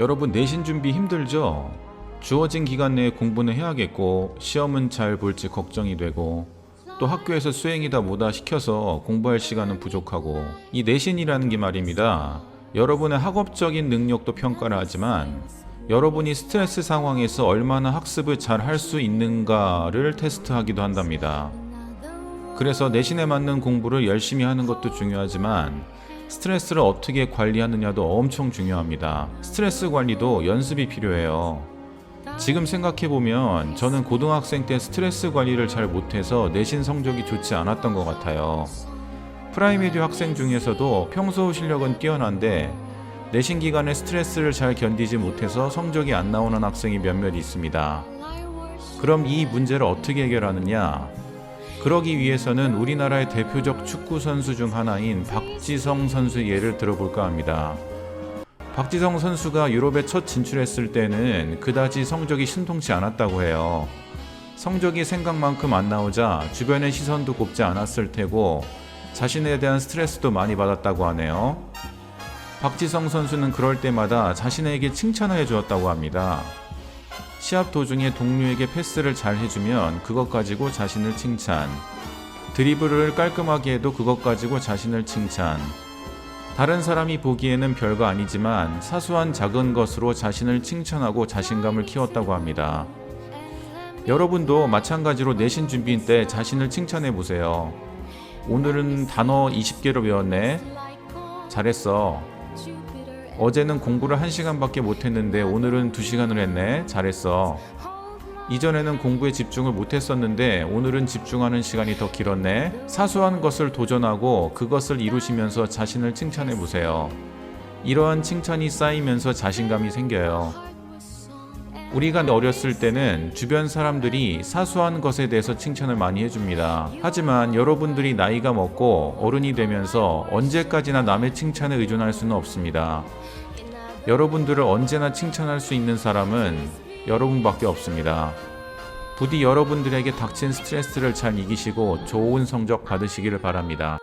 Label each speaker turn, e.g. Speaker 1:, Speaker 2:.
Speaker 1: 여러분 내신 준비 힘들죠? 주어진 기간 내에 공부는 해야겠고 시험은 잘 볼지 걱정이 되고 또 학교에서 수행이다 뭐다 시켜서 공부할 시간은 부족하고 이 내신이라는 게 말입니다. 여러분의 학업적인 능력도 평가를 하지만 여러분이 스트레스 상황에서 얼마나 학습을 잘 할 수 있는가를 테스트하기도 한답니다. 그래서 내신에 맞는 공부를 열심히 하는 것도 중요하지만 스트레스를 어떻게 관리하느냐도 엄청 중요합니다. 스트레스 관리도 연습이 필요해요. 지금 생각해보면 저는 고등학생 때 스트레스 관리를 잘 못해서 내신 성적이 좋지 않았던 것 같아요. 프라이메디 학생 중에서도 평소 실력은 뛰어난데 내신 기간에 스트레스를 잘 견디지 못해서 성적이 안 나오는 학생이 몇몇 있습니다. 그럼 이 문제를 어떻게 해결하느냐? 그러기 위해서는 우리나라의 대표적 축구 선수 중 하나인 박지성 선수 예를 들어볼까 합니다. 박지성 선수가 유럽에 첫 진출했을 때는 그다지 성적이 신통치 않았다고 해요. 성적이 생각만큼 안 나오자 주변의 시선도 곱지 않았을 테고 자신에 대한 스트레스도 많이 받았다고 하네요. 박지성 선수는 그럴 때마다 자신에게 칭찬을 해주었다고 합니다. 시합 도중에 동료에게 패스를 잘 해주면 그것 가지고 자신을 칭찬. 드리블을 깔끔하게 해도 그것 가지고 자신을 칭찬. 다른 사람이 보기에는 별거 아니지만 사소한 작은 것으로 자신을 칭찬하고 자신감을 키웠다고 합니다. 여러분도 마찬가지로 내신 준비인 때 자신을 칭찬해 보세요. 오늘은 단어 20개를 외웠네. 잘했어. 어제는 공부를 1시간밖에 못했는데 오늘은 2시간을 했네. 잘했어. 이전에는 공부에 집중을 못했었는데 오늘은 집중하는 시간이 더 길었네. 사소한 것을 도전하고 그것을 이루시면서 자신을 칭찬해 보세요. 이러한 칭찬이 쌓이면서 자신감이 생겨요. 우리가 어렸을 때는 주변 사람들이 사소한 것에 대해서 칭찬을 많이 해줍니다. 하지만 여러분들이 나이가 먹고 어른이 되면서 언제까지나 남의 칭찬에 의존할 수는 없습니다. 여러분들을 언제나 칭찬할 수 있는 사람은 여러분밖에 없습니다. 부디 여러분들에게 닥친 스트레스를 잘 이기시고 좋은 성적 받으시기를 바랍니다.